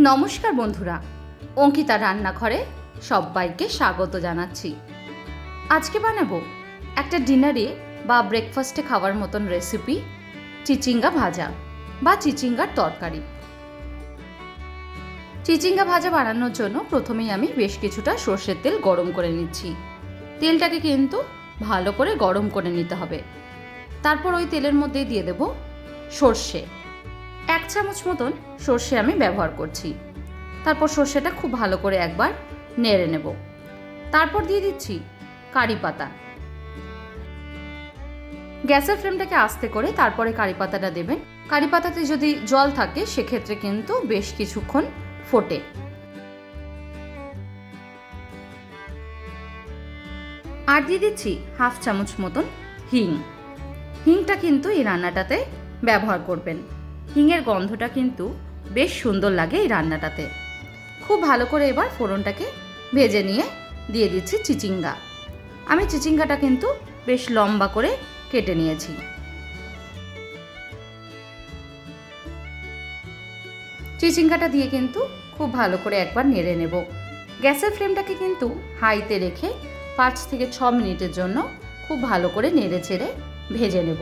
নমস্কার বন্ধুরা, অঙ্কিতা রান্নাঘরে সবাইকে স্বাগত জানাচ্ছি। আজকে বানাবো একটা ডিনারে বা ব্রেকফাস্টে খাওয়ার মতন রেসিপি চিচিঙ্গা ভাজা বা চিচিঙ্গার তরকারি। চিচিঙ্গা ভাজা বানানোর জন্য প্রথমেই আমি বেশ কিছুটা সর্ষের তেল গরম করে নিচ্ছি। তেলটাকে কিন্তু ভালো করে গরম করে নিতে হবে। তারপর ওই তেলের মধ্যে দিয়ে দেব সর্ষে। এক চামচ মতন সর্ষে আমি ব্যবহার করছি। তারপর সর্ষেটা খুব ভালো করে একবার নেড়ে নেব। তারপর দিয়ে দিচ্ছি কারি পাতা। গ্যাসের ফ্লেমটাকে আস্তে করে তারপরে কারি পাতাটা দেবেন। কারি পাতাতে যদি জল থাকে, সেক্ষেত্রে কিন্তু বেশ কিছুক্ষণ ফোটে। আর দিয়ে দিচ্ছি হাফ চামচ মতন হিং। হিংটা কিন্তু এই রান্নাটাতে ব্যবহার করবেন। হিঙের গন্ধটা কিন্তু বেশ সুন্দর লাগে এই রান্নাটাতে। খুব ভালো করে এবার ফোড়নটাকে ভেজে নিয়ে দিয়ে দিচ্ছি চিচিঙ্গা। আমি চিচিঙ্গাটা কিন্তু বেশ লম্বা করে কেটে নিয়েছি। চিচিঙ্গাটা দিয়ে কিন্তু খুব ভালো করে একবার নেড়ে নেব। গ্যাসের ফ্লেমটাকে কিন্তু হাইতে রেখে পাঁচ থেকে ছ মিনিটের জন্য খুব ভালো করে নেড়ে চেড়ে ভেজে নেব।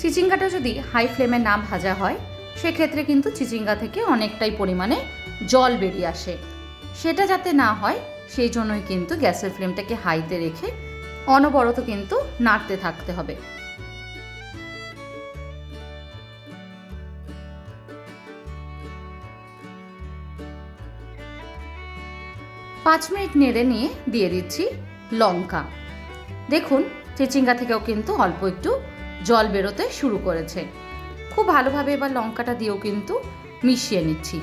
চিচিঙ্গাটা যদি হাই ফ্লেমে না ভাজা হয়, সেক্ষেত্রে কিন্তু চিচিঙ্গা থেকে অনেকটাই পরিমাণে জল বেরিয়ে আসে। সেটা যাতে না হয়, সেই জন্যই কিন্তু গ্যাসের ফ্লেমটাকে হাইতে রেখে অনবরত কিন্তু নাড়তে থাকতে হবে। পাঁচ মিনিট নেড়ে নিয়ে দিয়ে দিচ্ছি লঙ্কা। দেখুন, চিচিঙ্গা থেকেও কিন্তু অল্প একটু জল বেরোতে শুরু করেছে। খুব ভালোভাবে এবার লঙ্কাটা দিয়েও কিন্তু মিশিয়ে নিচ্ছি।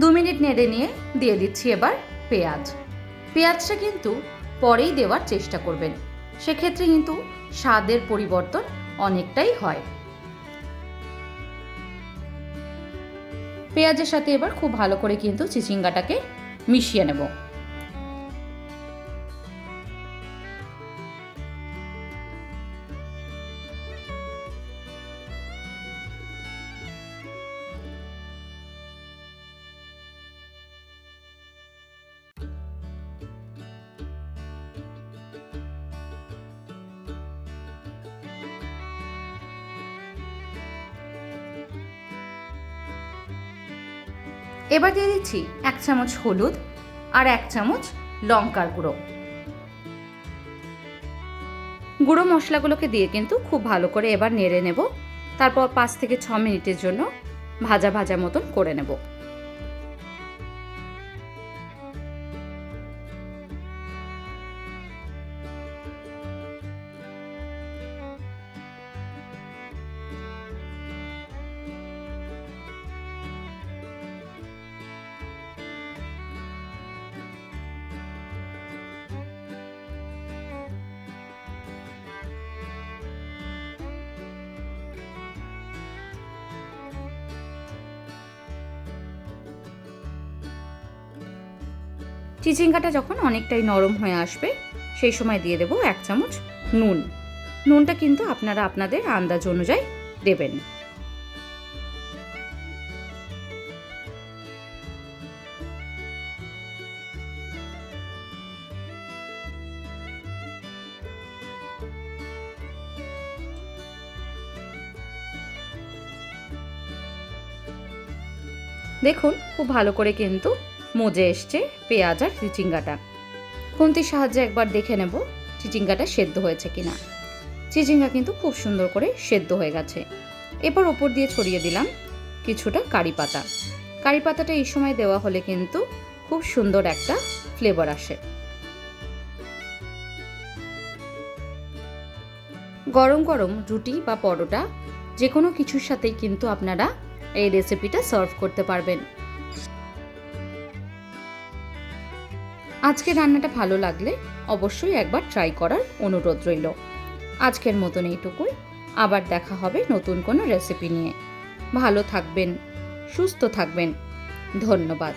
দু মিনিট নেড়ে নিয়ে দিয়ে দিচ্ছি এবার পেঁয়াজ। পেঁয়াজটা কিন্তু পরেই দেওয়ার চেষ্টা করবেন। সেক্ষেত্রে কিন্তু স্বাদের পরিবর্তন অনেকটাই হয়। পেঁয়াজের সাথে এবার খুব ভালো করে কিন্তু চিচিঙ্গাটাকে মিশিয়ে নেব। এবার দিয়ে দিচ্ছি এক চামচ হলুদ আর এক চামচ লঙ্কার গুঁড়ো। গুঁড়ো মশলাগুলোকে দিয়ে কিন্তু খুব ভালো করে এবার নেড়ে নেব। তারপর পাঁচ থেকে ছ মিনিটের জন্য ভাজা ভাজা মতন করে নেব। চিচিঙ্গাটা যখন অনেকটাই নরম হয়ে আসবে, সেই সময় দিয়ে দেবো এক চামচ নুন। নুনটা কিন্তু আপনারা আপনাদের আন্দাজ অনুযায়ী দেবেন। দেখুন, খুব ভালো করে কিন্তু মজে এসছে পেঁয়াজ আর চিচিঙ্গাটা। খুন্তির সাহায্যে একবার দেখে নেব চিচিঙ্গাটা সেদ্ধ হয়েছে কিনা। চিচিঙ্গা কিন্তু খুব সুন্দর করে সেদ্ধ হয়ে গেছে। এরপর ওপর দিয়ে ছড়িয়ে দিলাম কিছুটা কারি পাতা। কারি পাতাটা এই সময় দেওয়া হলে কিন্তু খুব সুন্দর একটা ফ্লেভার আসে। গরম গরম রুটি বা পরোটা যে কোনো কিছুর সাথেই কিন্তু আপনারা এই রেসিপিটা সার্ভ করতে পারবেন। আজকে রান্নাটা ভালো লাগলে অবশ্যই একবার ট্রাই করার অনুরোধ রইল। আজকের মতন এইটুকুই। আবার দেখা হবে নতুন কোনো রেসিপি নিয়ে। ভালো থাকবেন, সুস্থ থাকবেন। ধন্যবাদ।